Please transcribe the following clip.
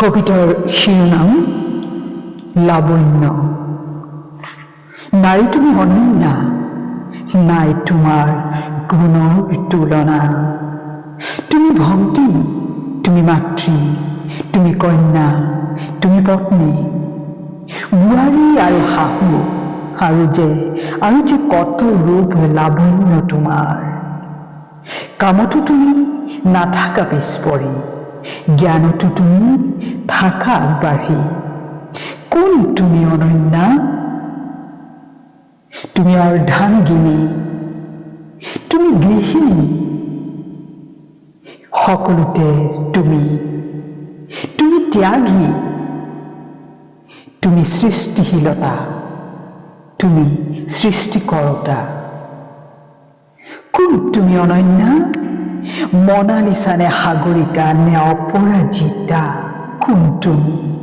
কবিতার শিরোনাম, লাবণ্য। নাই তুমি অনন্যা, নাই তোমার গুণ তুলনা। তুমি ভক্তি তুমি মাতৃ, তুমি কন্যা, তুমি পত্নী। বুঢ়াৰী আৰু শাহু আৰু যে আৰু যে কত ৰূপ লাৱণ্য তোমাৰ কামতো তুমি না থাকা নাথাকা জ্ঞানতো তুমি থাকা আগবাঢ়ি কোন তুমি অনন্যা? তুমি অৰ্ধাংগিনী তুমি গৃহিণী। সকলোতে তুমি। তুমি ত্যাগী। তুমি সৃষ্টিশীলতা তুমি সৃষ্টিকৰ্তা কোন তুমি অনন্যা? মনালিসা হাগরিকা সাগরিকা নে অপরাজিতা কোন তুমি